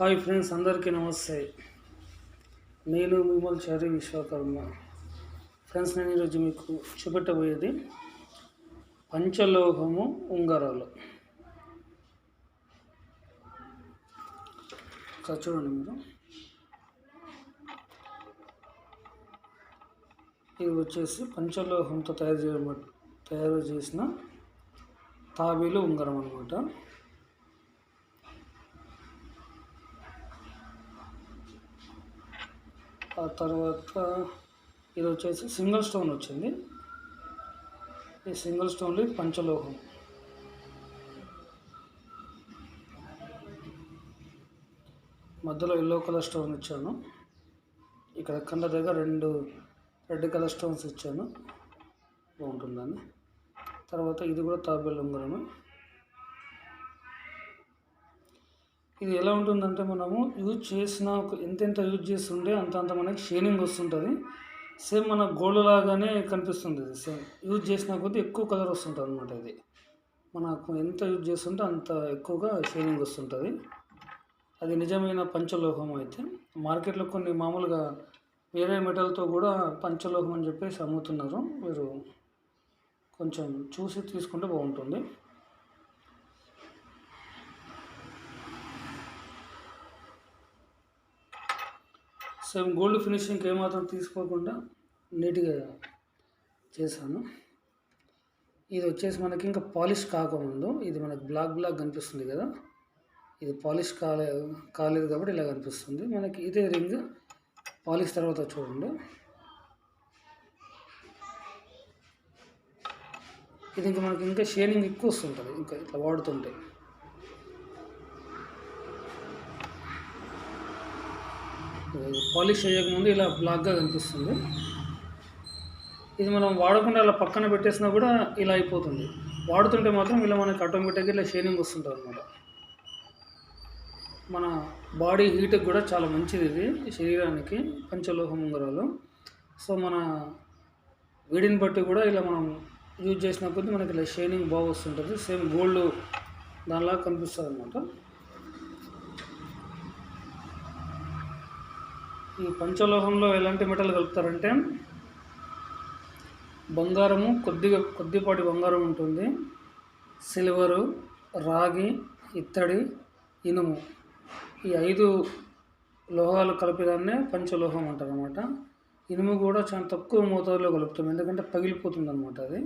Hi friends అందరికీ నమస్తే. నేను మిమ్మల్ చరి విశ్వకర్మ. ఫ్రెండ్స్ నేను ఈరోజు మీకు చూపెట్టబోయేది పంచలోహము ఉంగరాలు. చూడండి మీరు. ఇది వచ్చేసి పంచలోహంతో తయారు చేయడం తయారు చేసిన తాబీలు ఉంగరం అనమాట ఆ తర్వాత ఇది వచ్చేసి సింగిల్ స్టోన్ వచ్చింది. ఈ సింగిల్ స్టోన్లు పంచలోహం. మధ్యలో ఎల్లో కలర్ స్టోన్ ఇచ్చాను. ఇక్కడ కండ దగ్గర రెండు రెడ్ కలర్ స్టోన్స్ ఇచ్చాను. బాగుంటుందని. తర్వాత ఇది కూడా తాబేలు ఉంగరము. ఇది ఎలా ఉంటుందంటే మనము యూజ్ చేసిన ఎంతెంత యూజ్ చేస్తుంటే అంత అంత మనకి షేనింగ్ వస్తుంటుంది. సేమ్ మన గోల్డ్ లాగానే కనిపిస్తుంది. ఇది సేమ్ యూజ్ చేసిన కొద్దీ ఎక్కువ కలర్ వస్తుంటుంది అనమాట ఇది. మనకు ఎంత యూజ్ చేస్తుంటే అంత ఎక్కువగా షేనింగ్ వస్తుంటుంది. అది నిజమైన పంచలోహం అయితే మార్కెట్లో కొన్ని మామూలుగా వేరే మెటల్తో కూడా పంచలోహం అని చెప్పేసి అమ్ముతున్నారు. మీరు కొంచెం చూసి తీసుకుంటే బాగుంటుంది. సేమ్ గోల్డ్ ఫినిషింగ్ ఏమాత్రం తీసుకోకుండా నీట్గా చేశాను. ఇది వచ్చేసి మనకి ఇంకా పాలిష్ కాకముందు ఇది మనకి బ్లాక్ బ్లాక్ కనిపిస్తుంది కదా. ఇది పాలిష్ కాలే కాలేదు కాబట్టి ఇలా కనిపిస్తుంది. మనకి ఇదే రింగ్ పాలిష్ తర్వాత చూడండి. ఇది ఇంకా మనకి ఇంకా షేనింగ్ ఎక్కువ వస్తుంటుంది ఇంకా ఇట్లా వాడుతుంటే. పాలిష్ చేయకముందు ఇలా బ్లాక్గా కనిపిస్తుంది. ఇది మనం వాడకుండా ఇలా పక్కన పెట్టేసినా కూడా ఇలా అయిపోతుంది. వాడుతుంటే మాత్రం ఇలా మనకి ఆటోమేటిక్గా ఇలా షేనింగ్ వస్తుంటుంది అనమాట మన బాడీ హీట్కి కూడా చాలా మంచిది ఇది శరీరానికి పంచలోహ ఉంగరాలు. సో మన వేడిని బట్టి కూడా ఇలా మనం యూజ్ చేసిన కొద్దీ మనకి ఇలా షైనింగ్ బాగా వస్తుంటుంది. సేమ్ గోల్డ్ దానిలాగా కనిపిస్తుంది అనమాట ఈ పంచలోహంలో ఎలాంటి మెటల్ కలుపుతారంటే బంగారము కొద్దిగా కొద్దిపాటి బంగారం ఉంటుంది. సిల్వరు రాగి ఇత్తడి ఇనుము. ఈ ఐదు లోహాలు కలిపేదాన్నే పంచలోహం అంటారు అనమాట ఇనుము కూడా చాలా తక్కువ మోతాదులో కలుపుతాం. ఎందుకంటే పగిలిపోతుంది అనమాట అది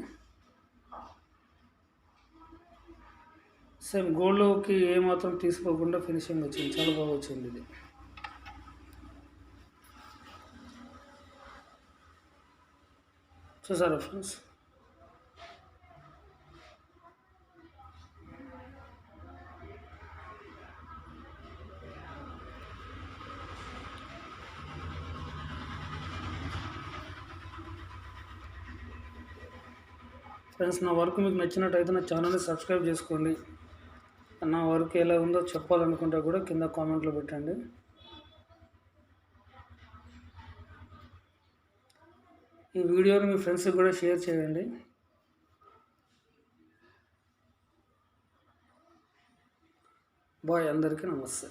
సేమ్ గోల్డ్లోకి ఏమాత్రం తీసుకోకుండా ఫినిషింగ్ వచ్చింది. చాలా బాగా వచ్చింది ఇది. చూసారా ఫ్రెండ్స్ ఫ్రెండ్స్ నా వర్క్ మీకు నచ్చినట్టయితే నా ఛానల్ని సబ్స్క్రైబ్ చేసుకోండి. నా వర్క్ ఎలా ఉందో చెప్పాలనుకుంటే కూడా కింద కామెంట్లో పెట్టండి. ఈ వీడియోని మీ ఫ్రెండ్స్కి కూడా షేర్ చేయండి. బాయ్ అందరికీ నమస్తే.